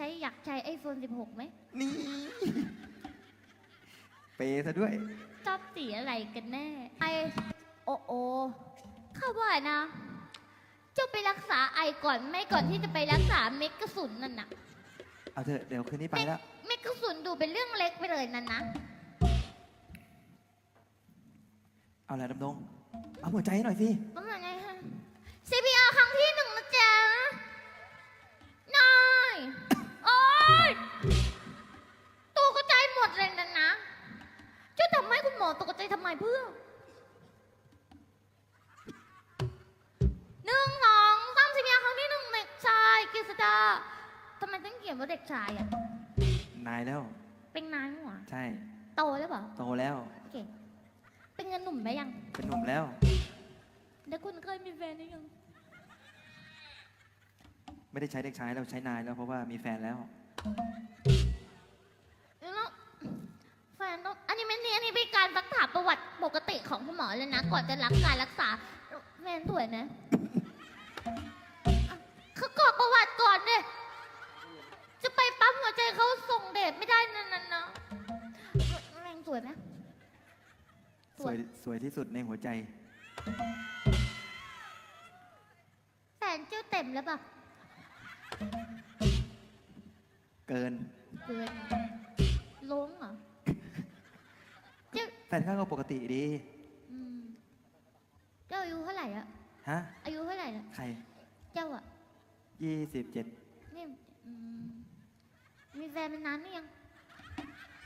ช้อยากใช้ไอโฟน16 ไหมนี่ เปย์ซะด้วย ชอบสีอะไรกันแน่ ไอโอโอเข้าว่านะ เจ้าไปรักษาไอก่อนไหม่ก่อนที่จะไปรักษาเม็ดกระสุนนั่นน่ะเอาเถอะเดี๋ยวคืนนี้ไปแล้ว เม็ดกระสุนดูเป็นเรื่องเล็กไปเลยนั่นนะ เอาละดำดง เอาหัวใจให้หน่อยสิ ต้องยังไงฮะ CPR ครั้งที่หนึ่ง ห้คุณหมอตกใจทำไมเพื่อหนึ่งสองสาม CPR ครั้งที่หนึ่งเด็กชายกฤษดาทำไมต้องเขียนว่าเด็กชายอะ นายแล้ว เป็นนายหัวใช่ โตแล้วเปล่าโตแล้ว โอเค เป็นเงินหนุ่มไหมยัง เป็นหนุ่มแล้ว แล้วคุณเคยมีแฟนหรือยัง ไม่ได้ใช้เด็กชายแล้วใช้นายแล้วเพราะว่ามีแฟนแล้วแล้วแฟนต้องอันนี้ไม่นี่อันนี้เป็นการรักษาประวัติปกติของคุณห มอเลยนะก่อนจะรับการรักษาแฟนสวยไหมอะเขากรอกประวัติก่อนเนี่ยจะไปปั๊มหัวใจเขาส่งเดชไม่ได้นั่นน่ะนะแรงสวยไหมสวยสวยที่สุดในหัวใจแฟนเจ้าเต็มแล้วป่ะเกิน เกินลงเหรอเจ้าแฟนข้างก็ปกติดีอืม เจ้าอายุเท่าไหร่อะฮะ อายุเท่าไหร่ละใครเจ้าอะยี่สิบเจ็ดนี่อืมมีแฟนมานานหรือยัง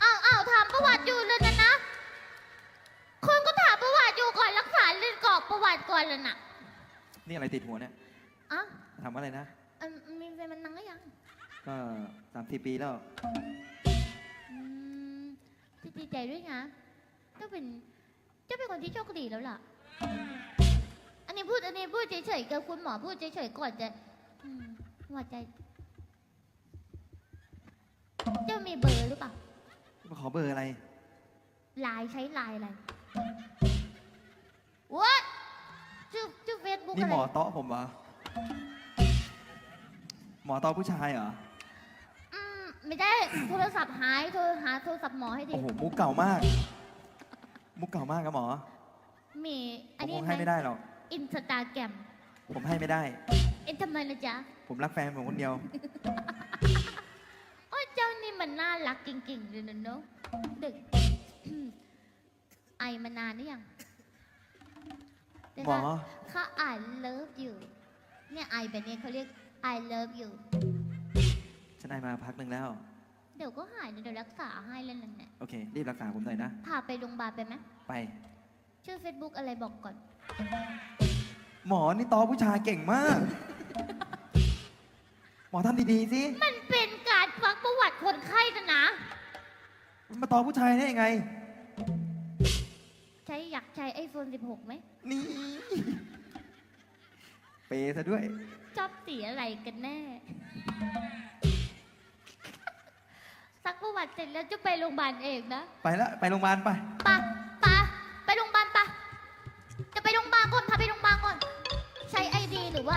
อ้าวอ้าวถามประวัติอยู่เลยนะนะคนก็ถามประวัติอยู่ก่อนรักษาเรื่องกรอกประวัติก่อนเลยน่ะนี่อะไรติดหัวเนี่ยอะทำอะไรนะ อืมมีแฟนมานานหรือยังก็สามสี่ปีแล้ว อืมดีใจด้วยนะเจ้าเป็นเจ้าเป็นคนที่โชคดีแล้วล่ะอั นนี้พูดอันนี้พูดเฉยๆกับคุณหมอพูดเฉยๆก่อนจะอืมหัวใจ เจ้ามีเบอร์หรือเปล่ามาขอเบอร์อะไร ไลน์ใช้ไลน์อะไร What ชื่อชื่อเฟซบุ๊กนี่อะไรหมอเตาะผมเหรอหมอเตาะผู้ชายเหรอ อืมไม่ได้โทรศัพท์หายโทรหาโทรศัพท์หมอให้ทีโอ้โห มุกเก่ามาก มุกเก่ามากครับหมอ มีผอันมนี้คงให้ไม่ได้หรอก อินสตาแกรมผมให้ไม่ได้ เอ็นทำไมนะจ๊ะ ผมรักแฟนผมคนเดียว โอ้ยเจ้านี่มันน่ารักจริงๆเลยนะเนอะเด็ก ไอมานานหรือยังหมอ เขา I love you เนี่ยไอแบบนี้เขาเรียก I love you ฉันได้มาพักหนึ่งแล้ว เดี๋ยวก็หายเดี๋ยวรักษาให้แล้วนั่นแหละโอเค รีบรักษาผมหน่อยนะ พาไปโรงพยาบาลไปไหมไป ชื่อ Facebook อะไรบอกก่อน หมอนี่ตอผู้ชายเก่งมาก หมอทำดีๆสิ มันเป็นการฟักประวัติคนไข้นะนะ มันมาตอผู้ชายได้ยังไง ใช้อยากใช้ไอโฟน16 ไหม นี่ เปย์ซะด้วย ชอบสีอะไรกันแน่ ซักประวัติเสร็จแล้วจะไปโรงพยาบาลเองนะ ไปละไปโรงพยาบาลไป ไป ว่